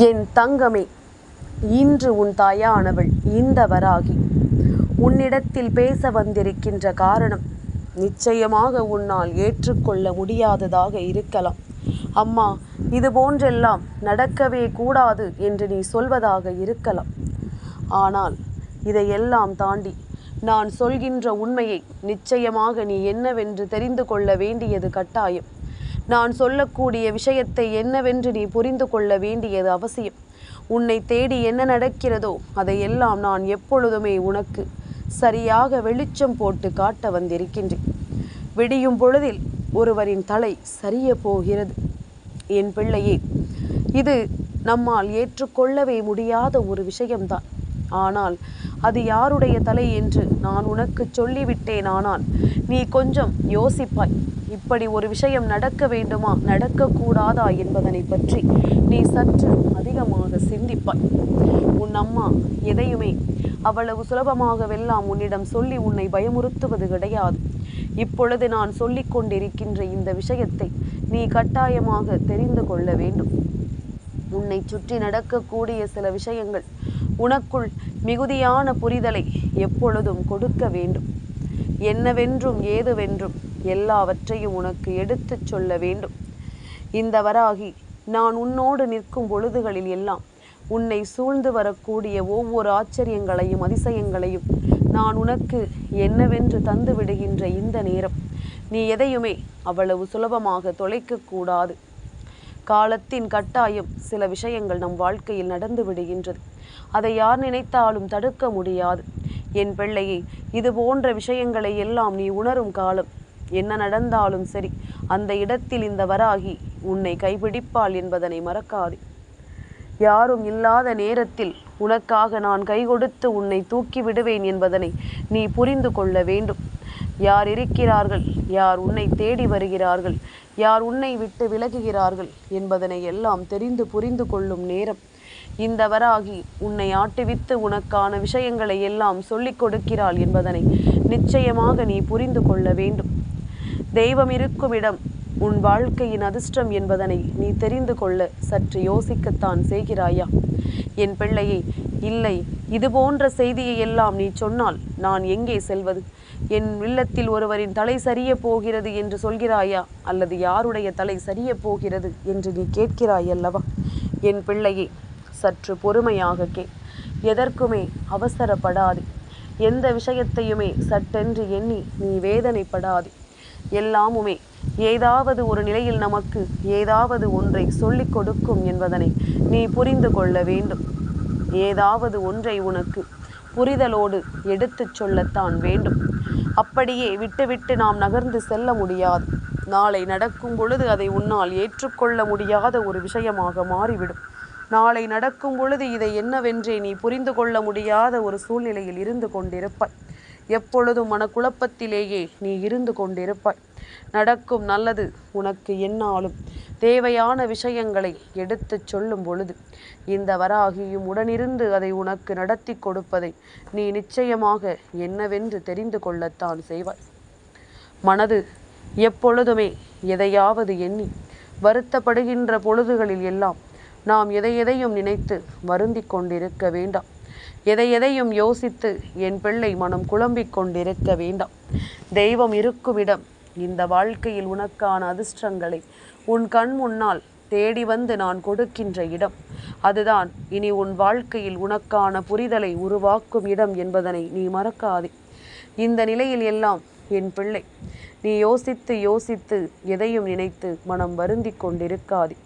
என் தங்கமே இன்று உன் தாயானவள் இந்த வராகி உன்னிடத்தில் பேச வந்திருக்கின்ற காரணம் நிச்சயமாக உன்னால் ஏற்றுக்கொள்ள முடியாததாக இருக்கலாம். அம்மா இது போன்றெல்லாம் நடக்கவே கூடாது என்று நீ சொல்வதாக இருக்கலாம். ஆனால் இதையெல்லாம் தாண்டி நான் சொல்கின்ற உண்மையை நிச்சயமாக நீ என்னவென்று தெரிந்து கொள்ள வேண்டியது கட்டாயம். நான் சொல்லக்கூடிய விஷயத்தை என்னவென்று நீ புரிந்து கொள்ள வேண்டியது அவசியம். உன்னை தேடி என்ன நடக்கிறதோ அதையெல்லாம் நான் எப்பொழுதுமே உனக்கு சரியாக வெளிச்சம் போட்டு காட்ட வந்திருக்கின்றேன். விடியும் பொழுதில் ஒருவரின் தலை சரிய போகிறது. என் பிள்ளையே இது நம்மால் ஏற்றுக்கொள்ளவே முடியாத ஒரு விஷயம்தான். ஆனால் அது யாருடைய தலை என்று நான் உனக்கு சொல்லிவிட்டேன் ஆனால் நீ கொஞ்சம் யோசிப்பாய். இப்படி ஒரு விஷயம் நடக்க வேண்டுமா? நடக்கக்கூடாதா என்பதனை பற்றி நீ சற்று அதிகமாக சிந்திப்பாய். உன் அம்மா எதையுமே அவ்வளவு சுலபமாகவெல்லாம் உன்னிடம் சொல்லி உன்னை பயமுறுத்துவது கிடையாது. இப்பொழுது நான் சொல்லிக் கொண்டிருக்கின்ற இந்த விஷயத்தை நீ கட்டாயமாக தெரிந்து கொள்ள வேண்டும். உன்னை சுற்றி நடக்கக்கூடிய சில விஷயங்கள் உனக்குள் மிகுதியான புரிதலை எப்பொழுதும் கொடுக்க வேண்டும். என்னவென்றும் ஏதுவென்றும் எல்லாவற்றையும் உனக்கு எடுத்துச் சொல்ல வேண்டும். இந்த வராகி நான் உன்னோடு நிற்கும் பொழுதுகளில் எல்லாம் உன்னை சூழ்ந்து வரக்கூடிய ஒவ்வொரு ஆச்சரியங்களையும் அதிசயங்களையும் நான் உனக்கு என்னவென்று தந்து விடுகின்ற இந்த நேரம். நீ எதையுமே அவ்வளவு சுலபமாக தொலைக்கக்கூடாது காலத்தின் கட்டாயம் சில விஷயங்கள் நம் வாழ்க்கையில் நடந்து விடுகின்றது. அதை யார் நினைத்தாலும் தடுக்க முடியாது. என் பிள்ளையை இது போன்ற விஷயங்களை எல்லாம் நீ உணரும் காலம் என்ன நடந்தாலும் சரி அந்த இடத்தில் இந்த வராகி உன்னை கைப்பிடிப்பாள் என்பதனை மறக்காதே. யாரும் இல்லாத நேரத்தில் உனக்காக நான் கை கொடுத்து உன்னை தூக்கி விடுவேன் என்பதனை நீ புரிந்து கொள்ள வேண்டும். யார் இருக்கிறார்கள் யார் உன்னை தேடி வருகிறார்கள் யார் உன்னை விட்டு விலகுகிறார்கள் என்பதனை எல்லாம் தெரிந்து புரிந்து கொள்ளும் நேரம். இந்த வராகி உன்னை ஆட்டுவித்து உனக்கான விஷயங்களை எல்லாம் சொல்லிக் கொடுக்கிறாள் என்பதனை நிச்சயமாக நீ புரிந்து கொள்ள வேண்டும். தெய்வம் இருக்கும் இடம் உன் வாழ்க்கையின் அதிர்ஷ்டம் என்பதனை நீ தெரிந்து கொள்ள சற்று யோசிக்கத்தான் செய்கிறாயா? என் பிள்ளையே இல்லை இது போன்ற செய்தியை எல்லாம் நீ சொன்னால் நான் எங்கே செல்வது? என் இல்லத்தில் ஒருவரின் தலை சரிய போகிறது என்று சொல்கிறாயா? அல்லது யாருடைய தலை சரிய போகிறது என்று நீ கேட்கிறாய் அல்லவா என் பிள்ளையே சற்று பொறுமையாக கே. எதற்குமே அவசரப்படாதே. எந்த விஷயத்தையுமே சட்டென்று எண்ணி நீ வேதனைப்படாதே. எல்லாமுமே. ஏதாவது ஒரு நிலையில் நமக்கு ஏதாவது ஒன்றை சொல்லிக் கொடுக்கும் என்பதனை நீ புரிந்து கொள்ள வேண்டும். ஏதாவது ஒன்றை உனக்கு புரிதலோடு எடுத்துச் சொல்லத்தான் வேண்டும். அப்படியே விட்டுவிட்டு நாம் நகர்ந்து செல்ல முடியாது. நாளை நடக்கும் பொழுது அதை உன்னால் ஏற்றுக்கொள்ள முடியாத ஒரு விஷயமாக மாறிவிடும். நாளை நடக்கும் பொழுது இதை என்னவென்றே நீ புரிந்து கொள்ள முடியாத ஒரு சூழ்நிலையில் இருந்து கொண்டிருப்பாய். எப்பொழுதும் மனக்குழப்பத்திலேயே நீ இருந்து கொண்டிருப்பாய். நடக்கும் நல்லது உனக்கு என்னாலும். தேவையான விஷயங்களை எடுத்துச் சொல்லும் பொழுது இந்த வராகியும் உடனிருந்து அதை உனக்கு நடத்தி கொடுப்பதை நீ நிச்சயமாக என்னவென்று தெரிந்து கொள்ளத்தான் செய்வாய். மனது எப்பொழுதுமே எதையாவது எண்ணி வருத்தப்படுகின்ற பொழுதுகளில் எல்லாம் நாம் எதை எதையும் நினைத்து வருந்திக் கொண்டிருக்க வேண்டாம். எதை எதையும் யோசித்து என் பிள்ளை மனம் குழம்பிக் கொண்டிருக்க வேண்டாம். தெய்வம் இருக்கும் இடம். இந்த வாழ்க்கையில் உனக்கான அதிர்ஷ்டங்களை உன் கண் முன்னால் தேடி வந்து நான் கொடுக்கின்ற இடம். அதுதான் இனி உன் வாழ்க்கையில் உனக்கான புரிதலை உருவாக்கும் இடம் என்பதனை நீ மறக்காதே. இந்த நிலையில் எல்லாம் என் பிள்ளை. நீ யோசித்து யோசித்து எதையும் நினைத்து மனம் வருந்திக் கொண்டிருக்காதே.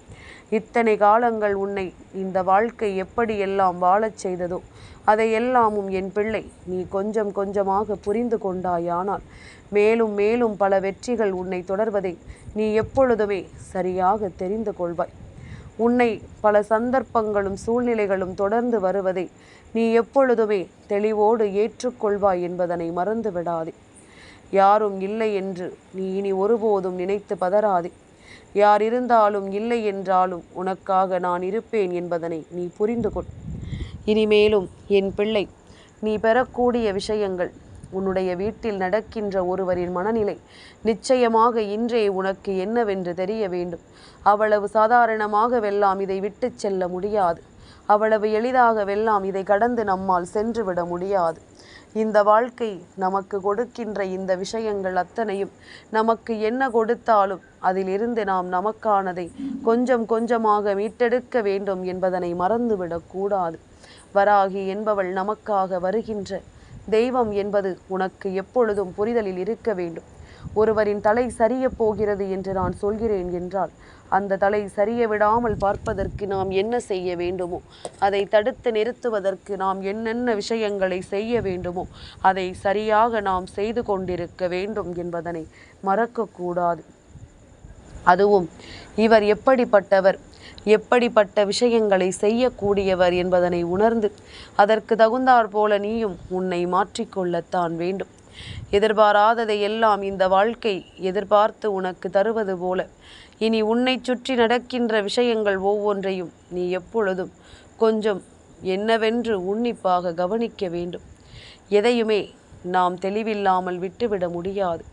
இத்தனை காலங்கள் உன்னை இந்த வாழ்க்கை எப்படியெல்லாம் வாழச் செய்ததோ அதையெல்லாமும் என் பிள்ளை நீ கொஞ்சம் கொஞ்சமாக புரிந்து கொண்டாயானால் மேலும் மேலும் பல வெற்றிகள் உன்னை தொடர்வதை நீ எப்பொழுதுமே சரியாக தெரிந்து கொள்வாய். உன்னை பல சந்தர்ப்பங்களும் சூழ்நிலைகளும் தொடர்ந்து வருவதை நீ எப்பொழுதுமே தெளிவோடு ஏற்றுக்கொள்வாய் என்பதனை மறந்து விடாதே யாரும் இல்லை என்று நீ இனி ஒருபோதும் நினைத்து பதறாதே. யார் இருந்தாலும் இல்லை என்றாலும் உனக்காக நான் இருப்பேன் என்பதனை நீ புரிந்து கொள். இனிமேலும் என் பிள்ளை நீ பெறக்கூடிய விஷயங்கள் உன்னுடைய வீட்டில் நடக்கின்ற ஒருவரின் மனநிலை நிச்சயமாக இன்றே உனக்கு என்னவென்று தெரிய வேண்டும். அவ்வளவு சாதாரணமாகவெல்லாம் இதை விட்டு செல்ல முடியாது. அவ்வளவு எளிதாகவெல்லாம் இதை கடந்து நம்மால் சென்றுவிட முடியாது. இந்த வாழ்க்கை நமக்கு கொடுக்கின்ற இந்த விஷயங்கள் அத்தனையும் நமக்கு என்ன கொடுத்தாலும் அதிலிருந்து நாம் நமக்கானதை கொஞ்சம் கொஞ்சமாக மீட்டெடுக்க வேண்டும் என்பதனை மறந்துவிடக்கூடாது வராகி என்பவள் நமக்காக வருகின்ற தெய்வம் என்பது உனக்கு எப்பொழுதும் புரிதலில் இருக்க வேண்டும். ஒருவரின் தலை சரியப் போகிறது என்று நான் சொல்கிறேன் என்றால் அந்த தலை சரிய விடாமல் பார்ப்பதற்கு நாம் என்ன செய்ய வேண்டுமோ அதை தடுத்து நிறுத்துவதற்கு நாம் என்னென்ன விஷயங்களை செய்ய வேண்டுமோ அதை சரியாக நாம் செய்து கொண்டிருக்க வேண்டும் என்பதனை மறக்கக்கூடாது. அதுவும் இவர் எப்படிப்பட்டவர் எப்படிப்பட்ட விஷயங்களை செய்யக்கூடியவர் என்பதனை உணர்ந்து அதற்கு தகுந்தாற் போல நீயும் உன்னை மாற்றிக்கொள்ளத்தான் வேண்டும். எதிர்பாராததை எல்லாம் இந்த வாழ்க்கை எதிர்பார்த்து உனக்கு தருவது போல இனி உன்னை சுற்றி நடக்கின்ற விஷயங்கள் ஒவ்வொன்றையும் நீ எப்பொழுதும் கொஞ்சம் என்னவென்று உன்னிப்பாக கவனிக்க வேண்டும். எதையுமே நாம் தெளிவில்லாமல் விட்டுவிட முடியாது.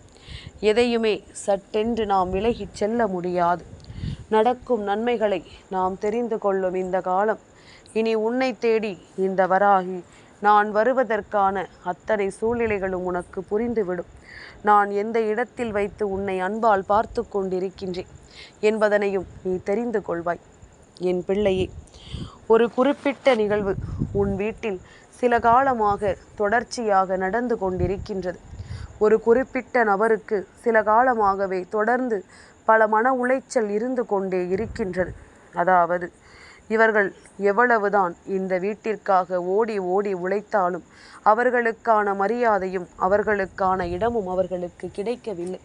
எதையுமே சட்டென்று நாம் விலகிச் செல்ல முடியாது. நடக்கும் நன்மைகளை நாம் தெரிந்து கொள்ளும் இந்த காலம். இனி உன்னை தேடி இந்த வராகி நான் வருவதற்கான அத்தனை சூழ்நிலைகளும் உனக்கு புரிந்துவிடும். நான் எந்த இடத்தில் வைத்து உன்னை அன்பால் பார்த்து கொண்டிருக்கின்றேன் என்பதனையும் நீ தெரிந்து கொள்வாய். என் பிள்ளையே ஒரு குறிப்பிட்ட நிகழ்வு உன் வீட்டில் சில காலமாக தொடர்ச்சியாக நடந்து கொண்டிருக்கின்றது. ஒரு குறிப்பிட்ட நபருக்கு சில காலமாகவே தொடர்ந்து பல மன உளைச்சல் இருந்து கொண்டே இருக்கின்றது. அதாவது இவர்கள் எவ்வளவுதான் இந்த வீட்டிற்காக ஓடி ஓடி உழைத்தாலும் அவர்களுக்கான மரியாதையும் அவர்களுக்கான இடமும் அவர்களுக்கு கிடைக்கவில்லை.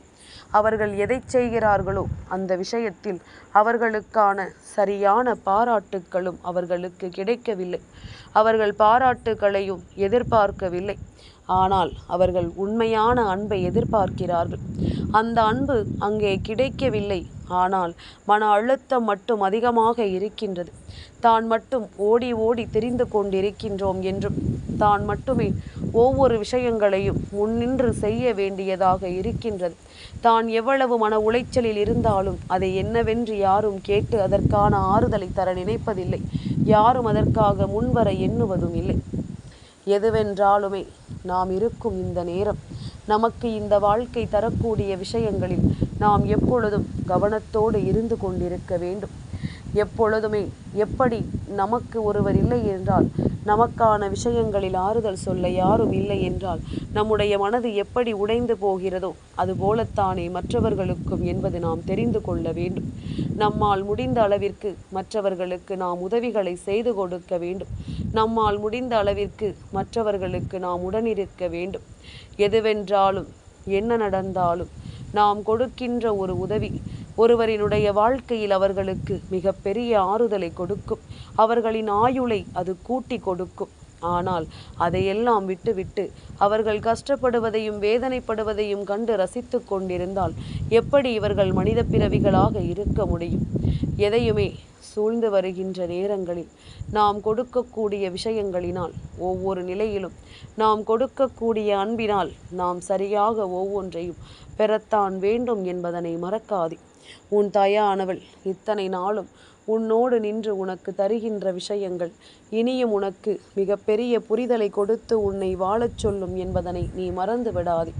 அவர்கள் எதை செய்கிறார்களோ அந்த விஷயத்தில் அவர்களுக்கான சரியான பாராட்டுக்களும் அவர்களுக்கு கிடைக்கவில்லை. அவர்கள் பாராட்டுகளையும் எதிர்பார்க்கவில்லை. ஆனால் அவர்கள் உண்மையான அன்பை எதிர்பார்க்கிறார்கள். அந்த அன்பு அங்கே கிடைக்கவில்லை. ஆனால் மன அழுத்தம் மட்டும் அதிகமாக இருக்கின்றது. தான் மட்டும் ஓடி ஓடி தெரிந்து கொண்டிருக்கின்றோம் என்றும் தான் மட்டுமே ஒவ்வொரு விஷயங்களையும் முன்னின்று செய்ய வேண்டியதாக இருக்கின்றது. தான் எவ்வளவு மன உளைச்சலில் இருந்தாலும் அதை என்னவென்று யாரும் கேட்டு அதற்கான ஆறுதலை தர நினைப்பதில்லை. யாரும் அதற்காக முன்வர எண்ணுவதும் இல்லை. எதுவென்றாலுமே நாம் இருக்கும் இந்த நேரம் நமக்கு இந்த வாழ்க்கை தரக்கூடிய விஷயங்களில் நாம் எப்பொழுதும் கவனத்தோடு இருந்து கொண்டிருக்க வேண்டும். எப்பொழுதுமே எப்படி நமக்கு ஒருவர் இல்லை என்றால் நமக்கான விஷயங்களில் ஆறுதல் சொல்ல யாரும் இல்லை என்றால் நம்முடைய மனது எப்படி உடைந்து போகிறதோ அதுபோலத்தானே மற்றவர்களுக்கும் என்பது நாம் தெரிந்து கொள்ள வேண்டும். நம்மால் முடிந்த அளவிற்கு மற்றவர்களுக்கு நாம் உதவிகளை செய்து கொடுக்க வேண்டும். நம்மால் முடிந்த அளவிற்கு மற்றவர்களுக்கு நாம் உடனிருக்க வேண்டும். எதுவென்றாலும் என்ன நடந்தாலும் நாம் கொடுக்கின்ற ஒரு உதவி ஒருவரினுடைய வாழ்க்கையில் அவர்களுக்கு மிகப்பெரிய ஆறுதலை கொடுக்கும். அவர்களின் ஆயுளை அது கூட்டி கொடுக்கும். ஆனால் அதையெல்லாம் விட்டுவிட்டு அவர்கள் கஷ்டப்படுவதையும் வேதனைப்படுவதையும் கண்டு ரசித்து கொண்டிருந்தால் எப்படி இவர்கள் மனித பிறவிகளாக இருக்க முடியும்? எதையுமே சூழ்ந்து வருகின்ற நேரங்களில் நாம் கொடுக்கக்கூடிய விஷயங்களினால் ஒவ்வொரு நிலையிலும் நாம் கொடுக்கக்கூடிய அன்பினால் நாம் சரியாக ஒவ்வொன்றையும் பெறத்தான் வேண்டும் என்பதனை மறக்காதே. உன் தாயானவள் இத்தனை நாளும் உன்னோடு நின்று உனக்கு தருகின்ற விஷயங்கள் இனியும் உனக்கு மிகப்பெரிய புரிதலை கொடுத்து உன்னை வாழச் சொல்லும் என்பதனை நீ மறந்து விடாதே.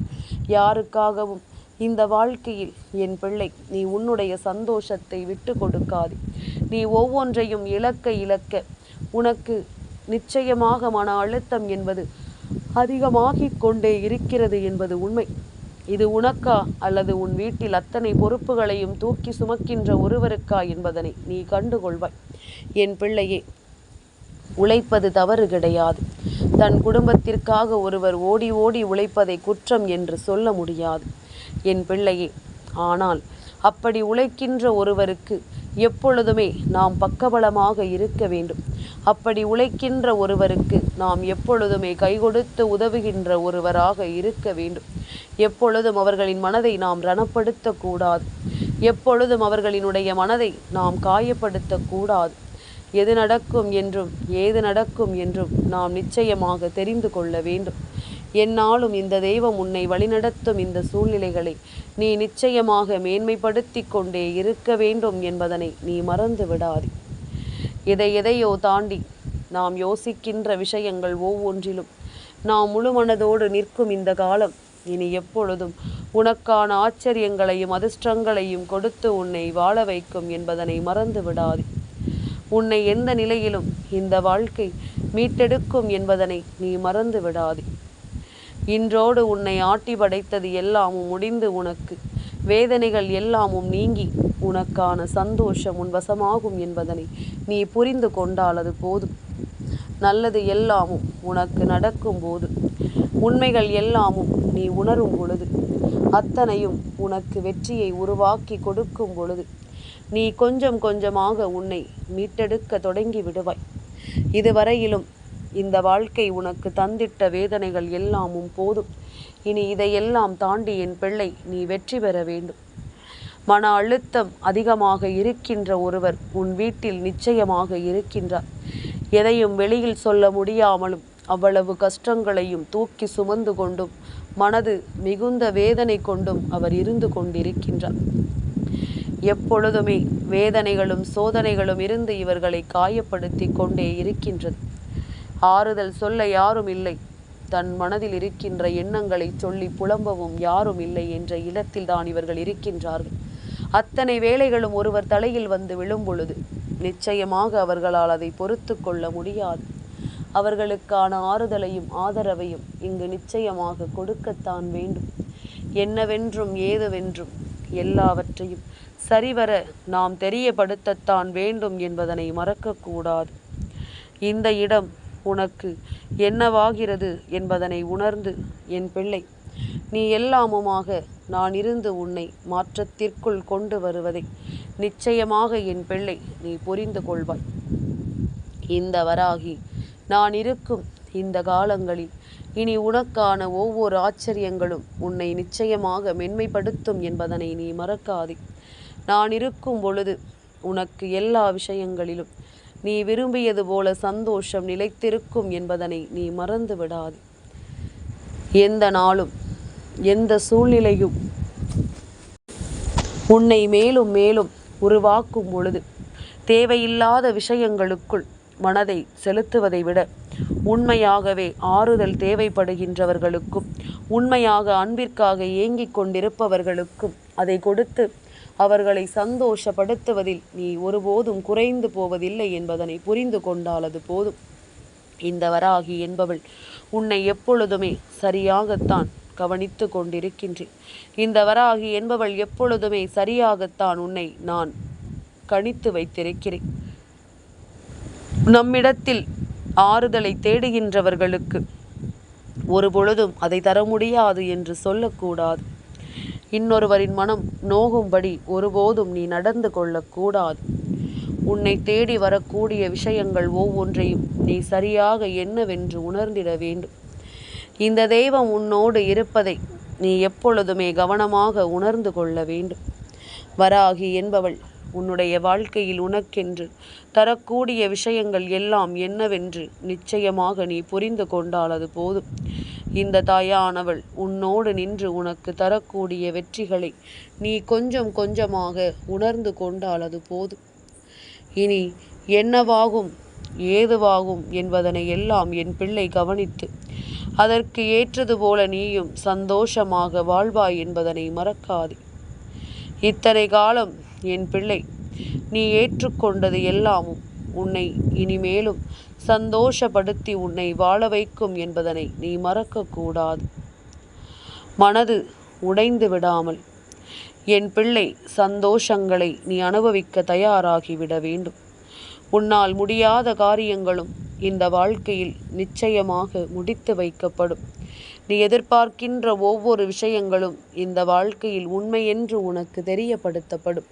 யாருக்காகவும் இந்த வாழ்க்கையில் என் பிள்ளை நீ உன்னுடைய சந்தோஷத்தை விட்டு கொடுக்காதே. நீ ஒவ்வொன்றையும் இழக்க இழக்க உனக்கு நிச்சயமாக மன அழுத்தம் என்பது அதிகமாகிக் கொண்டே இருக்கிறது என்பது உண்மை. இது உனக்கா அல்லது உன் வீட்டில் அத்தனை பொறுப்புகளையும் தூக்கி சுமக்கின்ற ஒருவருக்கா என்பதனை நீ கண்டுகொள்வாய். என் பிள்ளையே உழைப்பது தவறு கிடையாது. தன் குடும்பத்திற்காக ஒருவர் ஓடி ஓடி உழைப்பதை குற்றம் என்று சொல்ல முடியாது. என் பிள்ளையே ஆனால் அப்படி உழைக்கின்ற ஒருவருக்கு எப்பொழுதுமே நாம் பக்கபலமாக இருக்க வேண்டும். அப்படி உழைக்கின்ற ஒருவருக்கு நாம் எப்பொழுதுமே கை கொடுத்து உதவுகின்ற ஒருவராக இருக்க வேண்டும். எப்பொழுதும் அவர்களின் மனதை நாம் ரணப்படுத்தக்கூடாது. எப்பொழுதும் அவர்களினுடைய மனதை நாம் காயப்படுத்தக்கூடாது. எது நடக்கும் என்றும் ஏது நடக்கும் என்றும் நாம் நிச்சயமாக தெரிந்து கொள்ள வேண்டும். என்னாலும் இந்த தெய்வம் உன்னை வழிநடத்தும் இந்த சூழ்நிலைகளை நீ நிச்சயமாக மேன்மைப்படுத்தி கொண்டே இருக்க வேண்டும் என்பதனை நீ மறந்து விடாதே. எதை எதையோ தாண்டி நாம் யோசிக்கின்ற விஷயங்கள் ஒவ்வொன்றிலும் நாம் முழு மனதோடு நிற்கும் இந்த காலம் இனி எப்பொழுதும் உனக்கான ஆச்சரியங்களையும் அதிர்ஷ்டங்களையும் கொடுத்து உன்னை வாழ வைக்கும் என்பதனை மறந்து விடாது. உன்னை எந்த நிலையிலும் இந்த வாழ்க்கை மீட்டெடுக்கும் என்பதனை நீ மறந்து விடாதே. இன்றோடு உன்னை ஆட்டி படைத்தது எல்லாமும் முடிந்து உனக்கு. வேதனைகள் எல்லாமும் நீங்கி உனக்கான சந்தோஷம் உன் வசமாகும் என்பதனை நீ புரிந்து கொண்டால் அது போதும். நல்லது எல்லாமும் உனக்கு நடக்கும் போது உண்மைகள் எல்லாமும் நீ உணரும் பொழுது. அத்தனையும் உனக்கு வெற்றியை உருவாக்கி கொடுக்கும் பொழுது நீ கொஞ்சம் கொஞ்சமாக உன்னை மீட்டெடுக்க தொடங்கி விடுவாய். இதுவரையிலும் இந்த வாழ்க்கை உனக்கு தந்திட்ட வேதனைகள் எல்லாமும் போதும். இனி இதையெல்லாம் தாண்டி என் பிள்ளை நீ வெற்றி பெற வேண்டும். மன அழுத்தம் அதிகமாக இருக்கின்ற ஒருவர் உன் வீட்டில் நிச்சயமாக இருக்கின்றார். எதையும் வெளியில் சொல்ல முடியாமலும் அவ்வளவு கஷ்டங்களையும் தூக்கி சுமந்து கொண்டும் மனது மிகுந்த வேதனை கொண்டும் அவர் இருந்து கொண்டிருக்கின்றார். எப்பொழுதுமே வேதனைகளும் சோதனைகளும் இருந்து இவர்களை காயப்படுத்தி கொண்டே இருக்கின்றது. ஆறுதல் சொல்ல யாரும் இல்லை. தன் மனதில் இருக்கின்ற எண்ணங்களை சொல்லி புலம்பவும் யாரும் இல்லை என்ற இடத்தில் தான் இவர்கள் இருக்கின்றார்கள். அத்தனை வேலைகளும் ஒருவர் தலையில் வந்து விழும் பொழுது நிச்சயமாக அவர்களால் அதை பொறுத்து கொள்ள முடியாது. அவர்களுக்கான ஆறுதலையும் ஆதரவையும் இங்கு நிச்சயமாக கொடுக்கத்தான் வேண்டும். என்னவென்றும் ஏதுவென்றும் எல்லாவற்றையும் சரிவர நாம் தெரியப்படுத்தத்தான் வேண்டும் என்பதனை மறக்கக்கூடாது. இந்த இடம் உனக்கு என்னவாகிறது என்பதனை உணர்ந்து என் பிள்ளை நீ எல்லாமுமாக நான் இருந்து உன்னை மாற்றத்திற்குள் கொண்டு வருவதை நிச்சயமாக என் பிள்ளை நீ புரிந்து கொள்வாய். இந்த வராகி நான் இருக்கும் இந்த காலங்களில். இனி உனக்கான ஒவ்வொரு ஆச்சரியங்களும் உன்னை நிச்சயமாக மென்மைப்படுத்தும் என்பதனை நீ மறக்காதே. நான் இருக்கும் பொழுது உனக்கு எல்லா விஷயங்களிலும் நீ விரும்பியது போல சந்தோஷம் நிலைத்திருக்கும் என்பதனை நீ மறந்து விடாது. எந்த நாளும் எந்த சூழ்நிலையும் உன்னை மேலும் மேலும் உருவாக்கும் பொழுது தேவையில்லாத விஷயங்களுக்குள் மனதை செலுத்துவதை விட உண்மையாகவே ஆறுதல் தேவைப்படுகின்றவர்களுக்கும் உண்மையாக அன்பிற்காக ஏங்கிக் கொண்டிருப்பவர்களுக்கும் அதை கொடுத்து அவர்களை சந்தோஷப்படுத்துவதில் நீ ஒருபோதும் குறைந்து போவதில்லை என்பதனை புரிந்து கொண்டாலது போதும். இந்த வராகி என்பவள் உன்னை எப்பொழுதுமே சரியாகத்தான் கவனித்து கொண்டிருக்கின்றேன். இந்த வராகி என்பவள் எப்பொழுதுமே சரியாகத்தான் உன்னை நான் கணித்து வைத்திருக்கிறேன். நம்மிடத்தில் ஆறுதலை தேடுகின்றவர்களுக்கு ஒரு பொழுதும் அதை தர முடியாது என்று சொல்லக்கூடாது. இன்னொருவரின் மனம் நோகும்படி ஒருபோதும் நீ நடந்து கொள்ளக்கூடாது. உன்னை தேடி வரக்கூடிய விஷயங்கள் ஒவ்வொன்றையும் நீ சரியாக என்னவென்று உணர்ந்திட வேண்டும். இந்த தெய்வம் உன்னோடு இருப்பதை நீ எப்பொழுதுமே கவனமாக உணர்ந்து கொள்ள வேண்டும். வராகி என்பவள் உன்னுடைய வாழ்க்கையில் உனக்கென்று தரக்கூடிய விஷயங்கள் எல்லாம் என்னவென்று நிச்சயமாக நீ புரிந்து கொண்டால் அது போதும். இந்த தாயானவள் உன்னோடு நின்று உனக்கு தரக்கூடிய வெற்றிகளை நீ கொஞ்சம் கொஞ்சமாக உணர்ந்து கொண்டால் அது போதும். இனி என்னவாகும் ஏதுவாகும் என்பதனை எல்லாம் என் பிள்ளை கவனித்து அதற்கு ஏற்றது போல நீயும் சந்தோஷமாக வாழ்வாய் என்பதனை மறக்காதே. இத்தனை காலம் என் பிள்ளை நீ ஏற்றுக்கொண்டது எல்லாமும் உன்னை இனிமேலும் சந்தோஷப்படுத்தி உன்னை வாழ வைக்கும் என்பதனை நீ மறக்கக்கூடாது. மனது உடைந்து விடாமல் என் பிள்ளை சந்தோஷங்களை நீ அனுபவிக்க தயாராகிவிட வேண்டும். உன்னால் முடியாத காரியங்களும் இந்த வாழ்க்கையில் நிச்சயமாக முடித்து வைக்கப்படும். நீ எதிர்பார்க்கின்ற ஒவ்வொரு விஷயங்களும் இந்த வாழ்க்கையில் உண்மை என்று உனக்கு தெரியப்படுத்தப்படும்.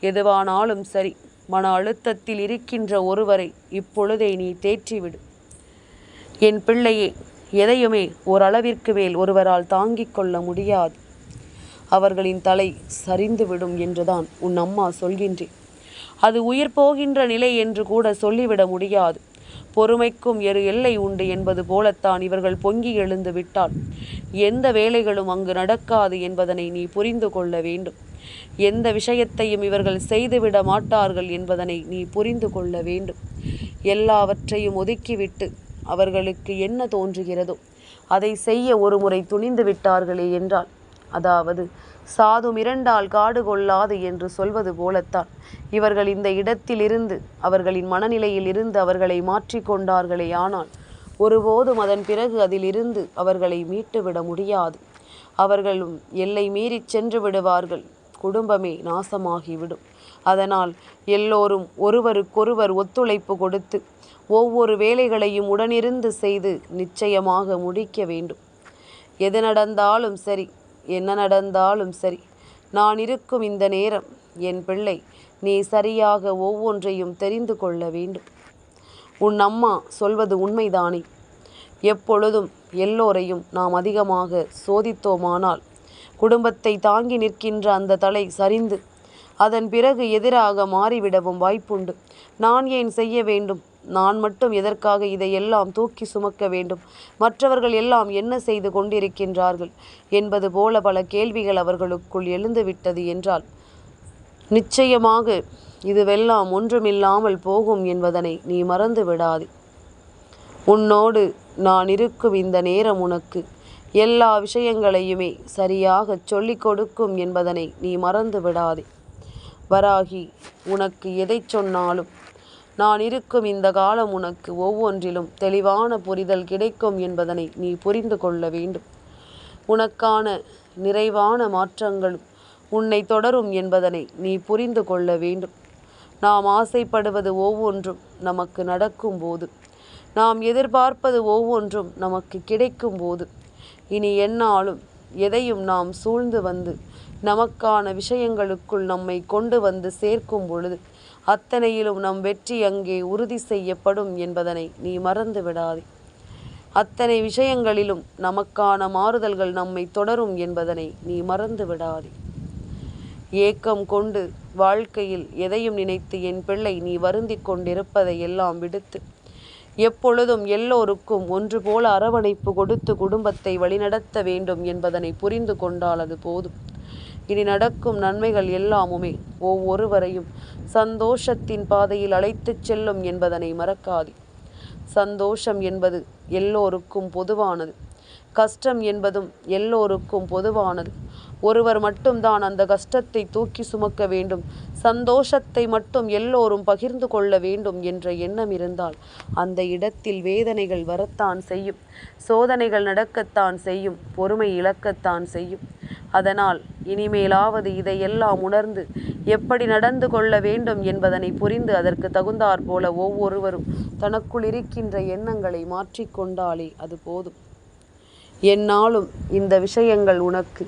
எதுவானாலும் சரி மன அழுத்தத்தில் இருக்கின்ற ஒருவரை இப்பொழுதே நீ தேற்றிவிடு. என் பிள்ளையே எதையுமே ஓரளவிற்கு மேல் ஒருவரால் தாங்கிக் கொள்ள முடியாது. அவர்களின் தலை சரிந்துவிடும் என்றுதான் உன் அம்மா சொல்கின்றேன் அது உயிர் போகின்ற நிலை என்று கூட சொல்லிவிட முடியாது. பொறுமைக்கும் எரு எல்லை உண்டு என்பது போலத்தான் இவர்கள் பொங்கி எழுந்து விட்டால் எந்த வேலைகளும் அங்கு நடக்காது என்பதனை நீ புரிந்து கொள்ள வேண்டும். எந்த விஷயத்தையும் இவர்கள் செய்துவிட மாட்டார்கள் என்பதனை நீ புரிந்து கொள்ள வேண்டும். எல்லாவற்றையும் ஒதுக்கிவிட்டு அவர்களுக்கு என்ன தோன்றுகிறதோ அதை செய்ய ஒரு முறை துணிந்து விட்டார்களே என்றால் அதாவது சாது மிரண்டால் காடு கொள்ளாது என்று சொல்வது போலத்தான். இவர்கள் இந்த இடத்திலிருந்து அவர்களின் மனநிலையில் இருந்து அவர்களை மாற்றிக்கொண்டார்களே ஆனால் ஒருபோதும் அதன் பிறகு அதிலிருந்து அவர்களை மீட்டுவிட முடியாது. அவர்களும் எல்லை மீறிச் சென்று விடுவார்கள். குடும்பமே நாசமாகிவிடும். அதனால் எல்லோரும் ஒருவருக்கொருவர் ஒத்துழைப்பு கொடுத்து ஒவ்வொரு வேலைகளையும் உடனிருந்து செய்து நிச்சயமாக முடிக்க வேண்டும். எது நடந்தாலும் சரி என்ன நடந்தாலும் சரி. நான் இருக்கும் இந்த நேரம் என் பிள்ளை நீ சரியாக ஒவ்வொன்றையும் தெரிந்து கொள்ள வேண்டும். உன் அம்மா சொல்வது உண்மைதானே? எப்பொழுதும் எல்லோரையும் நாம் அதிகமாக சோதித்தோமானால் குடும்பத்தை தாங்கி நிற்கின்ற அந்த தலை சரிந்து அதன் பிறகு எதிராக மாறிவிடவும் வாய்ப்புண்டு. நான் ஏன் செய்ய வேண்டும்? நான் மட்டும் எதற்காக இதையெல்லாம் தூக்கி சுமக்க வேண்டும்? மற்றவர்கள் எல்லாம் என்ன செய்து கொண்டிருக்கின்றார்கள்? என்பது போல பல கேள்விகள் அவர்களுக்குள் எழுந்துவிட்டது என்றால் நிச்சயமாக இதுவெல்லாம் ஒன்றுமில்லாமல் போகும் என்பதனை நீ மறந்து விடாதே. உன்னோடு நான் இருக்கும் இந்த நேரம் உனக்கு எல்லா விஷயங்களையுமே சரியாக சொல்லிக் கொடுக்கும் என்பதனை நீ மறந்து விடாதே. வராகி உனக்கு எதை சொன்னாலும் நான் இருக்கும் இந்த காலம் உனக்கு ஒவ்வொன்றிலும் தெளிவான புரிதல் கிடைக்கும் என்பதனை நீ புரிந்து கொள்ள வேண்டும். உனக்கான நிறைவான மாற்றங்களும் உன்னை தொடரும் என்பதனை நீ புரிந்து கொள்ள வேண்டும். நாம் ஆசைப்படுவது ஒவ்வொன்றும் நமக்கு நடக்கும் போது நாம் எதிர்பார்ப்பது ஒவ்வொன்றும் நமக்கு கிடைக்கும் போது இனி என்னாலும் எதையும் நாம் சூழ்ந்து வந்து நமக்கான விஷயங்களுக்குள் நம்மை கொண்டு வந்து சேர்க்கும் பொழுது அத்தனையிலும் நம் வெற்றி அங்கே உறுதி செய்யப்படும் என்பதனை நீ மறந்து விடாதே. அத்தனை விஷயங்களிலும் நமக்கான மாறுதல்கள் நம்மை தொடரும் என்பதனை நீ மறந்து விடாதே. ஏக்கம் கொண்டு வாழ்க்கையில் எதையும் நினைத்து என் பிள்ளை நீ வருந்தி கொண்டிருப்பதை எல்லாம் விடுத்து எப்பொழுதும் எல்லோருக்கும் ஒன்று போல அரவணைப்பு கொடுத்து குடும்பத்தை வழிநடத்த வேண்டும் என்பதனை புரிந்து கொண்டால் அது போதும். இனி நடக்கும் நன்மைகள் எல்லாமுமே ஒவ்வொருவரையும் சந்தோஷத்தின் பாதையில் அழைத்துச் செல்லும் என்பதனை மறக்காதே. சந்தோஷம் என்பது எல்லோருக்கும் பொதுவானது. கஷ்டம் என்பதும் எல்லோருக்கும் பொதுவானது. ஒருவர் மட்டும்தான் அந்த கஷ்டத்தை தூக்கி சுமக்க வேண்டும். சந்தோஷத்தை மட்டும் எல்லோரும் பகிர்ந்து கொள்ள வேண்டும் என்ற எண்ணம் இருந்தால் அந்த இடத்தில் வேதனைகள் வரத்தான் செய்யும். சோதனைகள் நடக்கத்தான் செய்யும். பொறுமை இழக்கத்தான் செய்யும். அதனால் இனிமேலாவது இதையெல்லாம் உணர்ந்து எப்படி நடந்து கொள்ள வேண்டும் என்பதனை புரிந்து அதற்கு தகுந்தாற் போல ஒவ்வொருவரும் தனக்குள் இருக்கின்ற எண்ணங்களை மாற்றிக்கொண்டாலே அது போதும். என்னாலும் இந்த விஷயங்கள் உனக்கு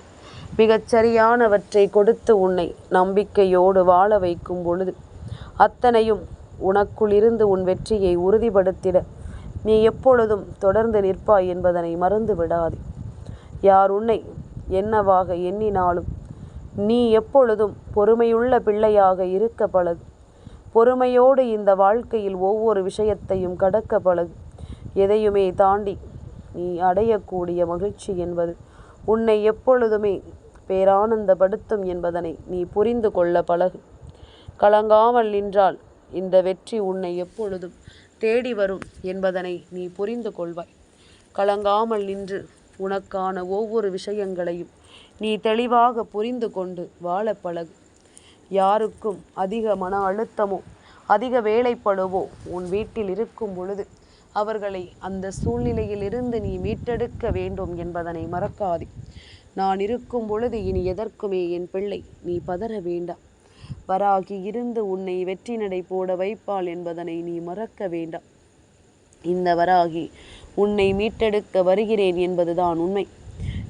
மிகச்சரியானவற்றை கொடுத்து உன்னை நம்பிக்கையோடு வாழ வைக்கும் பொழுது அத்தனையும் உனக்குள் இருந்து உன் வெற்றியை உறுதிப்படுத்திட நீ எப்பொழுதும் தொடர்ந்து நிற்பாய் என்பதனை மறந்து விடாதே. யார் உன்னை என்னவாக எண்ணினாலும் நீ எப்பொழுதும் பொறுமையுள்ள பிள்ளையாக இருக்க பழகு. பொறுமையோடு இந்த வாழ்க்கையில் ஒவ்வொரு விஷயத்தையும் கடக்க பழகு. எதையுமே தாண்டி நீ அடையக்கூடிய மகிழ்ச்சி என்பது உன்னை எப்பொழுதுமே பேரானந்தப்படுத்தும் என்பதனை நீ புரிந்து கொள்ள பழகு. கலங்காமல் நின்றால் இந்த வெற்றி உன்னை எப்பொழுதும் தேடி வரும் என்பதனை நீ புரிந்து கொள்வாய். கலங்காமல் நின்று உனக்கான ஒவ்வொரு விஷயங்களையும் நீ தெளிவாக புரிந்து கொண்டு வாழ பழகு. யாருக்கும் அதிக மன அழுத்தமோ அதிக வேலைப்படுவோ உன் வீட்டில் இருக்கும் பொழுது அவர்களை அந்த சூழ்நிலையிலிருந்து நீ மீட்டெடுக்க வேண்டும் என்பதனை மறக்காதே. நான் இருக்கும் பொழுது இனி எதற்குமே என் பிள்ளை நீ பதற வேண்டாம். வராகி இருந்து உன்னை வெற்றி நடை போட வைப்பாள் என்பதனை நீ மறக்க வேண்டாம். இந்த வராகி உன்னை மீட்டெடுக்க வருகிறேன் என்பதுதான் உண்மை.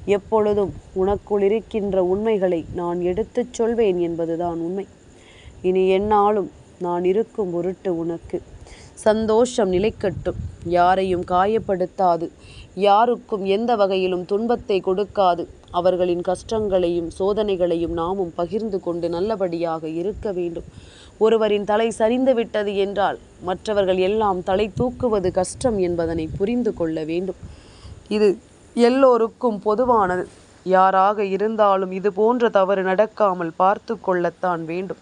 எப்பொழுதும் உனக்குள் இருக்கின்ற உண்மைகளை நான் எடுத்துச் சொல்வேன் என்பதுதான் உண்மை. இனி என்னாலும் நான் இருக்கும் பொருட்டு உனக்கு சந்தோஷம் நிலைக்கட்டும். யாரையும் காயப்படுத்தாது. யாருக்கும் எந்த வகையிலும் துன்பத்தை கொடுக்காது. அவர்களின் கஷ்டங்களையும் சோதனைகளையும் நாமும் பகிர்ந்து கொண்டு நல்லபடியாக இருக்க வேண்டும். ஒருவரின் தலை சரிந்து விட்டது என்றால் மற்றவர்கள் எல்லாம் தலை தூக்குவது கஷ்டம் என்பதனை புரிந்து கொள்ள வேண்டும். இது எல்லோருக்கும் பொதுவானது. யாராக இருந்தாலும் இது போன்ற தவறு நடக்காமல் பார்த்து கொள்ளத்தான் வேண்டும்.